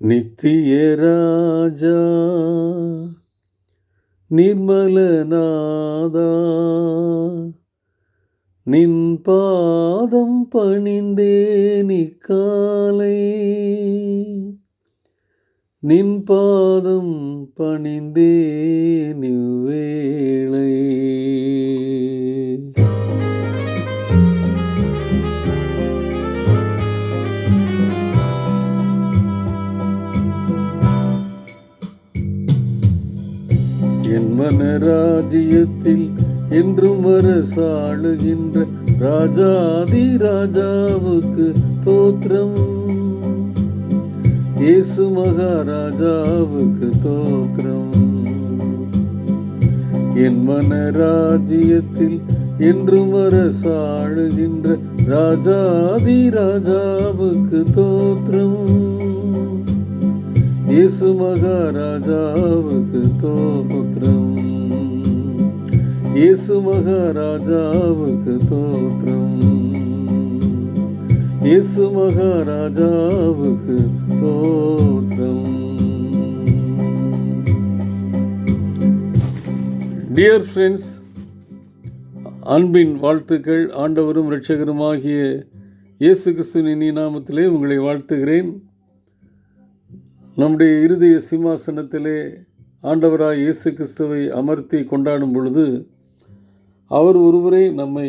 நித்திய ராஜா நிர்மலநாதா நின் பாதம் பணிந்தே நிக்காலை நின் பாதம் பணிந்தே நிவ்வேளை ராஜ்யத்தில் மனராஜ்யத்தில் என்றும் அரசாளுகின்ற ராஜாதி ராஜாவுக்கு தோற்றம். இயேசு மகாராஜாவுக்கு தோற்றம். என் மன ராஜ்யத்தில் என்றும் அரசாளுகின்ற ராஜாதி ராஜாவுக்கு தோற்றம். இயேசு மகாராஜாவுக்கு தோற்றம். இயேசு மகாராஜாவுக்கு தோற்றம். இயேசு மகாராஜாவுக்கு தோற்றம். டியர் ஃப்ரெண்ட்ஸ் அன்பின் வாழ்த்துக்கள். ஆண்டவரும் இரட்சகருமாகிய இயேசு கிறிஸ்துவின் இனி நாமத்திலே உங்களை வாழ்த்துகிறேன். நம்முடைய இருதய சிம்மாசனத்திலே ஆண்டவராய் இயேசு கிறிஸ்துவை அமர்த்தி கொண்டாடும் பொழுது அவர் ஒருவரே நம்மை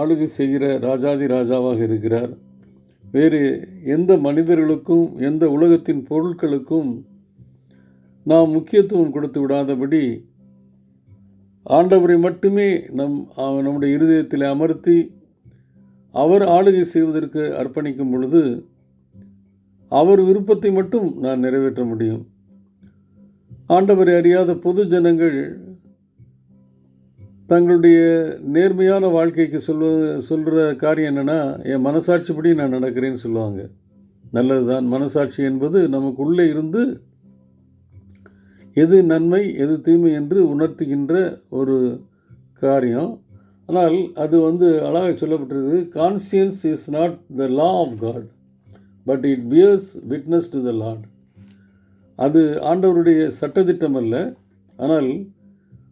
ஆளுகை செய்கிற ராஜாதி ராஜாவாக இருக்கிறார். வேறு எந்த மனிதர்களுக்கும் எந்த உலகத்தின் பொருட்களுக்கும் நாம் முக்கியத்துவம் கொடுத்து விடாதபடி ஆண்டவரை மட்டுமே நம் நம்முடைய இருதயத்தில் அமர்த்தி அவர் ஆளுகை செய்வதற்கு அர்ப்பணிக்கும் பொழுது அவர் விருப்பத்தை மட்டும் நான் நிறைவேற்ற முடியும். ஆண்டவரை அறியாத பொது ஜனங்கள் தங்களுடைய நேர்மையான வாழ்க்கைக்கு சொல்வ சொல்கிற காரியம் என்னென்னா என் மனசாட்சிப்படி நான் நடக்கிறேன்னு சொல்லுவாங்க. நல்லது தான் மனசாட்சி என்பது நமக்குள்ளே இருந்து எது நன்மை எது தீமை என்று உணர்த்துகின்ற ஒரு காரியம். ஆனால் அது வந்து அழகாக சொல்லப்பட்டிருக்கு conscience is not the law of God but it bears witness to the Lord அது ஆண்டவருடைய சட்டத்திட்டம் அல்ல. ஆனால்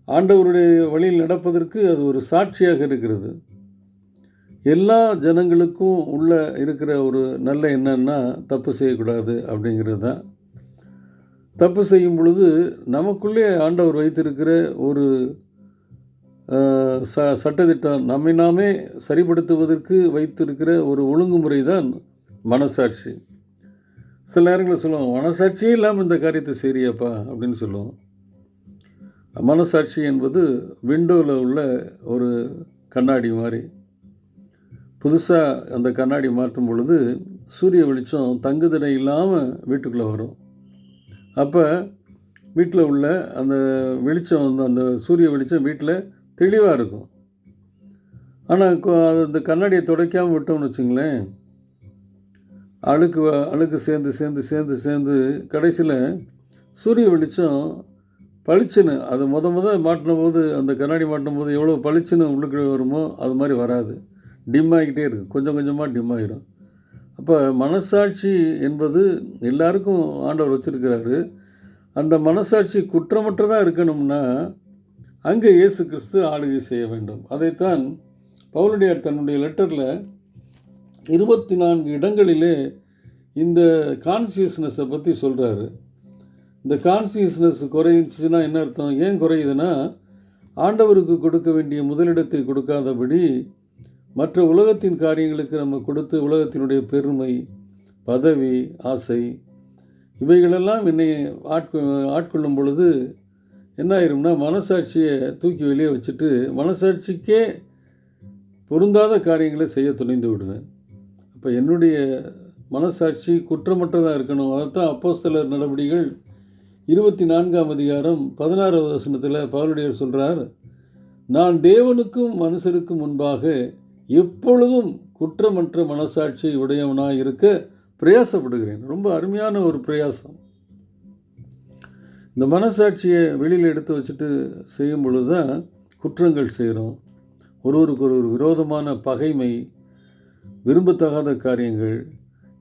ஆண்டவருடைய வழியில் நடப்பதற்கு அது ஒரு சாட்சியாக இருக்கிறது. எல்லா ஜனங்களுக்கும் உள்ள இருக்கிற ஒரு நல்ல எண்ணம்னா தப்பு செய்யக்கூடாது அப்படிங்கிறது தான். தப்பு செய்யும் பொழுது நமக்குள்ளே ஆண்டவர் வைத்திருக்கிற ஒரு ச சட்டத்திட்டம் நம்மை நாமே சரிப்படுத்துவதற்கு வைத்திருக்கிற ஒரு ஒழுங்குமுறை தான் மனசாட்சி. சில நேரங்களில் சொல்லுவோம் மனசாட்சியே இல்லாமல் இந்த காரியத்தை சரியாப்பா அப்படின்னு சொல்லுவோம். மனசாட்சி என்பது விண்டோவில் உள்ள ஒரு கண்ணாடி மாதிரி. புதுசாக அந்த கண்ணாடி மாற்றும் பொழுது சூரிய வெளிச்சம் தங்குதடை இல்லாமல் வீட்டுக்குள்ளே வரும். அப்போ வீட்டில் உள்ள அந்த வெளிச்சம் வந்து அந்த சூரிய வெளிச்சம் வீட்டில் தெளிவாக இருக்கும். ஆனால் அந்த கண்ணாடியை துடைக்காமல் விட்டோம்னு வச்சுங்களேன் அழுக்கு அழுக்கு சேர்ந்து சேர்ந்து சேர்ந்து சேர்ந்து கடைசியில் சூரிய வெளிச்சம் பளிச்சுன்னு அது முத முத மாட்டின போது அந்த கண்ணாடி மாட்டும் போது எவ்வளோ பளிச்சுன்னு உள்ளுக்கு வருமோ அது மாதிரி வராது. டிம் ஆகிக்கிட்டே இருக்கும் கொஞ்சம் கொஞ்சமாக டிம் ஆகிரும் அப்போ மனசாட்சி என்பது எல்லாருக்கும் ஆண்டவர் வச்சுருக்கிறாரு. அந்த மனசாட்சி குற்றமற்றதாக இருக்கணும்னா அங்கே இயேசு கிறிஸ்து ஆளுகை செய்ய வேண்டும். அதைத்தான் பவுலடியார் தன்னுடைய லெட்டரில் இருபத்தி நான்கு இடங்களிலே இந்த கான்சியஸ்னஸை பற்றி சொல்கிறாரு இந்த கான்சியஸ்னஸ் குறைஞ்சின்னா என்ன அர்த்தம்? ஏன் குறையுதுன்னா ஆண்டவருக்கு கொடுக்க வேண்டிய முதலிடத்தை கொடுக்காதபடி மற்ற உலகத்தின் காரியங்களுக்கு நம்ம கொடுத்து உலகத்தினுடைய பெருமை பதவி ஆசை இவைகளெல்லாம் என்னை ஆட்கொ ஆட்கொள்ளும் பொழுது என்ன ஆயிரும்னா மனசாட்சியை தூக்கி வெளியே வச்சுட்டு மனசாட்சிக்கே பொருந்தாத காரியங்களை செய்ய துணிந்து விடுவேன். அப்போ என்னுடைய மனசாட்சி குற்றமற்றதாக இருக்கணும். அதைத்தான் அப்போ சிலர் நடவடிக்கைகள் இருபத்தி நான்காம் அதிகாரம் பதினாறாவது வசனத்தில் பவுலுடையர் சொல்கிறார் நான் தேவனுக்கும் மனுஷருக்கும் முன்பாக எப்பொழுதும் குற்றமற்ற மனசாட்சி உடையவனாக இருக்க பிரயாசப்படுகிறேன். ரொம்ப அருமையான ஒரு பிரயாசம். இந்த மனசாட்சியை வெளியில் எடுத்து வச்சுட்டு செய்யும் பொழுது தான் குற்றங்கள் செய்கிறோம். ஒருவருக்கு ஒரு விரோதமான பகைமை விரும்பத்தகாத காரியங்கள்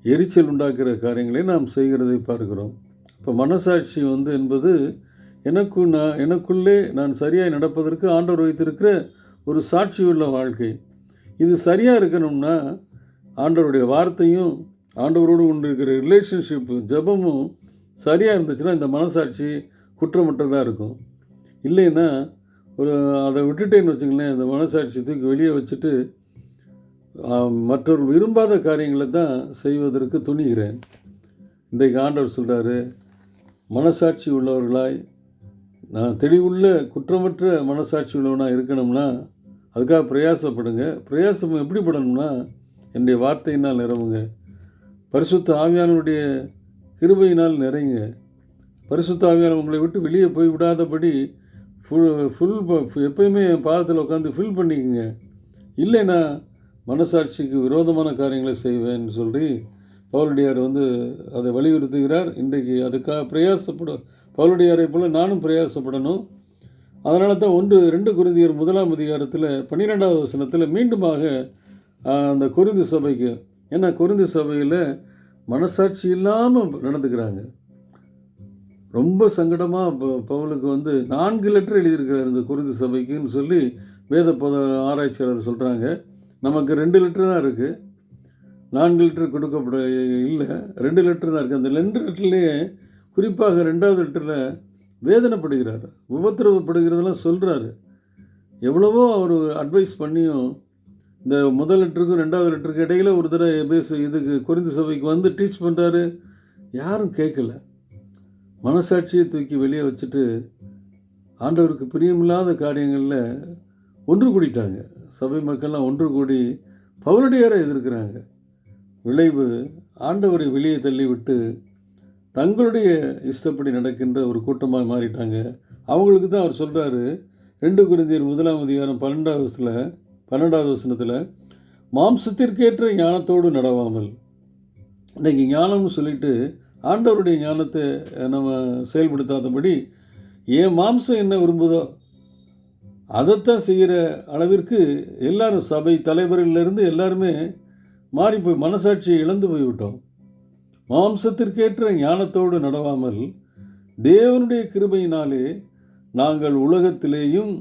எரிச்சல் உண்டாக்குற காரியங்களை நாம் செய்கிறதை பார்க்கிறோம். இப்போ மனசாட்சி வந்து என்பது எனக்கு நான் எனக்குள்ளே நான் சரியாக நடப்பதற்கு ஆண்டவர் வைத்திருக்கிற ஒரு சாட்சியுள்ள வாழ்க்கை. இது சரியாக இருக்கணும்னா ஆண்டவருடைய வார்த்தையும் ஆண்டவரோடு கொண்டு இருக்கிற ரிலேஷன்ஷிப்பு ஜெபமும் சரியாக இருந்துச்சுன்னா இந்த மனசாட்சி குற்றமற்றதாக இருக்கும். இல்லைன்னா ஒரு அதை விட்டுட்டேன்னு வச்சுங்களேன் இந்த மனசாட்சி தூக்கி வெளியே வச்சுட்டு மற்றொரு மற்றவர்கள் விரும்பாத காரியங்களை தான் செய்வதற்கு துணிகிறேன். இன்றைக்கு ஆண்டவர் சொல்கிறாரு மனசாட்சி உள்ளவர்களாய் நான் தெளிவுள்ள குற்றமற்ற மனசாட்சி உள்ளவனாக இருக்கணும்னா அதுக்காக பிரயாசப்படுங்க. பிரயாசம் எப்படி படணும்னா என்னுடைய வார்த்தையினால் நிரவுங்க. பரிசுத்த ஆவியானவருடைய கிருபையினால் நிறைங்க. பரிசுத்த ஆவியான உங்களை விட்டு வெளியே போய் விடாதபடி ஃபுல் ஃபுல் எப்பயுமே என் பாதத்தில் உட்காந்து ஃபில் பண்ணிக்கங்க. இல்லைன்னா மனசாட்சிக்கு விரோதமான காரியங்களை செய்வேன்னு சொல்லி பவுலடியார் வந்து அதை வலியுறுத்துகிறார். இன்றைக்கு அதுக்காக பிரயாசப்பட பவுலடியாரை போல் நானும் பிரயாசப்படணும். அதனால தான் ஒன்று ரெண்டு குருந்தியர் முதலாம் அதிகாரத்தில் பன்னிரெண்டாவது வசனத்தில் மீண்டுமாக அந்த குருந்தி சபைக்கு ஏன்னா குருந்தி சபையில் மனசாட்சி இல்லாமல் நடந்துக்கிறாங்க. ரொம்ப சங்கடமாக பவுலுக்கு வந்து நான்கு லெட்டர் எழுதியிருக்கிறார் இந்த குருந்தி சபைக்குன்னு சொல்லி வேத பத ஆராய்ச்சியாளர் சொல்கிறாங்க நமக்கு ரெண்டு லிட்டர் தான் இருக்குது நான்கு லிட்டர் கொடுக்கப்பட இல்லை ரெண்டு லிட்டர் தான் இருக்குது அந்த ரெண்டு லிட்டர்லேயே குறிப்பாக ரெண்டாவது லிட்டரில் வேதனைப்படுகிறார். உபத்திரவப்படுகிறதெல்லாம் சொல்கிறாரு எவ்வளவோ அவர் அட்வைஸ் பண்ணியும் இந்த முதல் லிட்டருக்கும் ரெண்டாவது லிட்டருக்கு இடையில் ஒரு தடவை பேச இதுக்கு குறிந்து சபைக்கு வந்து டீச் பண்ணுறாரு யாரும் கேட்கல மனசாட்சியை தூக்கி வெளியே வச்சுட்டு ஆண்டவருக்கு பிரியமில்லாத காரியங்களில் ஒன்று கூடிட்டாங்க. சபை மக்கள்லாம் ஒன்று கூடி பவுலடியாரை எதிர்க்கிறாங்க. விளைவு ஆண்டவரை வெளியே தள்ளிவிட்டு தங்களுடைய இஷ்டப்படி நடக்கின்ற ஒரு கூட்டமாக மாறிட்டாங்க. அவங்களுக்கு தான் அவர் சொல்கிறாரு ரெண்டு குருந்தியர் முதலாம் அதிகாரம் பன்னெண்டாவது வசத்தில் பன்னெண்டாவது வசனத்தில் மாம்சத்திற்கேற்ற ஞானத்தோடு நடவாமல். இன்றைக்கி ஞானம்னு சொல்லிட்டு ஆண்டவருடைய ஞானத்தை நம்ம செயல்படுத்தாதபடி என் மாம்சம் என்ன விரும்புதோ அதைத்தான் செய்கிற அளவிற்கு எல்லாரும் சபை தலைவரிலிருந்து எல்லாருமே மாறி போய் மனசாட்சியை இழந்து போய்விட்டோம். மாம்சத்திற்கேற்ற ஞானத்தோடு நடவாமல் தேவனுடைய கிருபையினாலே நாங்கள் உலகத்திலேயும்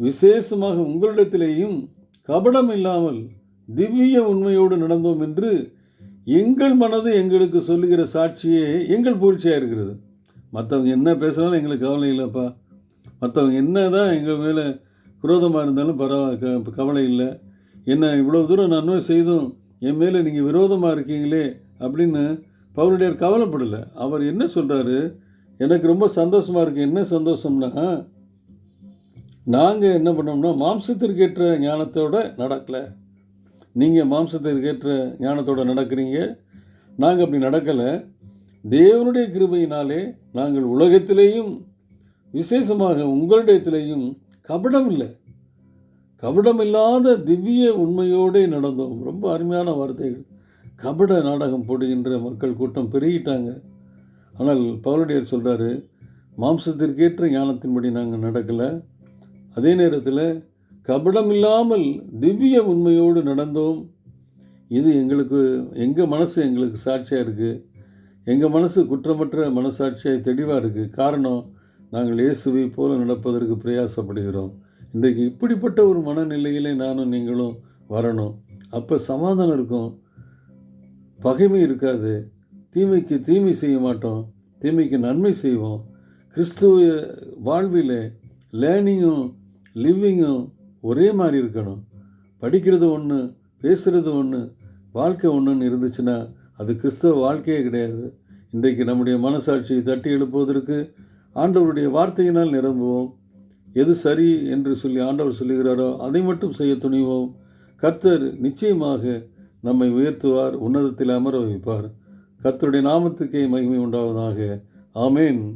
விசேஷமாக உங்களிடத்திலேயும் கபடம் இல்லாமல் திவ்ய உண்மையோடு நடந்தோம் என்று எங்கள் மனது எங்களுக்கு சொல்லுகிற சாட்சியே எங்கள் புகழ்ச்சியாக இருக்கிறது. மற்றவங்க என்ன பேசுனாலும் எங்களுக்கு கவலை இல்லைப்பா. மற்றவங்க என்ன தான் எங்கள் மேலே குரோதமாக இருந்தாலும் பரவ க கவலை இல்லை. என்ன இவ்வளோ தூரம் நன்மை செய்தும் என் மேலே நீங்கள் விரோதமாக இருக்கீங்களே அப்படின்னு பவுலடியார் கவலைப்படலை. அவர் என்ன சொல்கிறாரு எனக்கு ரொம்ப சந்தோஷமாக இருக்குது என்ன சந்தோஷம்னா நாங்கள் என்ன பண்ணோம்னா மாம்சத்திற்கேற்ற ஞானத்தோட நடக்கலை. நீங்கள் மாம்சத்திற்கேற்ற ஞானத்தோட நடக்கிறீங்க. நாங்கள் அப்படி நடக்கலை. தேவனுடைய கிருபையினாலே நாங்கள் உலகத்திலேயும் விசேஷமாக உங்களிடத்திலேயும் கபடம் இல்லை கபடமில்லாத திவ்ய உண்மையோடே நடந்தோம். ரொம்ப அருமையான வார்த்தைகள். கபட நாடகம் போடுகின்ற மக்கள் கூட்டம் பெருகிட்டாங்க. ஆனால் பவுலடியார் சொல்கிறாரு மாம்சத்திற்கேற்ற ஞானத்தின்படி நாங்கள் நடக்கலை. அதே நேரத்தில் கபடம் இல்லாமல் திவ்ய உண்மையோடு நடந்தோம். இது எங்களுக்கு எங்கள் மனசு எங்களுக்கு சாட்சியாக இருக்குது எங்கள் மனசு குற்றமற்ற மனசாட்சியாக தெளிவாக இருக்குது காரணம் நாங்கள் இயேசுவை போல நடப்பதற்கு பிரயாசப்படுகிறோம். இன்றைக்கு இப்படிப்பட்ட ஒரு மனநிலையிலே நானும் நீங்களும் வரணும். அப்போ சமாதானம் இருக்கும். பகைமை இருக்காது. தீமைக்கு தீமை செய்ய மாட்டோம். தீமைக்கு நன்மை செய்வோம். கிறிஸ்துவ வாழ்வில் லேர்னிங்கும் லிவிங்கும் ஒரே மாதிரி இருக்கணும். படிக்கிறது ஒன்று பேசுகிறது ஒன்று வாழ்க்கை ஒன்றுன்னு இருந்துச்சுன்னா அது கிறிஸ்தவ வாழ்க்கையே கிடையாது. இன்றைக்கு நம்முடைய மனசாட்சியை தட்டி எழுப்புவதற்கு ஆண்டவருடைய வார்த்தையினால் நிரம்புவோம். எது சரி என்று சொல்லி ஆண்டவர் சொல்லுகிறாரோ அதை மட்டும் செய்ய துணிவோம். கர்த்தர் நிச்சயமாக நம்மை உயர்த்துவார் உன்னதத்தில் அமர வைப்பார். கர்த்தருடைய நாமத்துக்கே மகிமை உண்டாவதாக. ஆமேன்.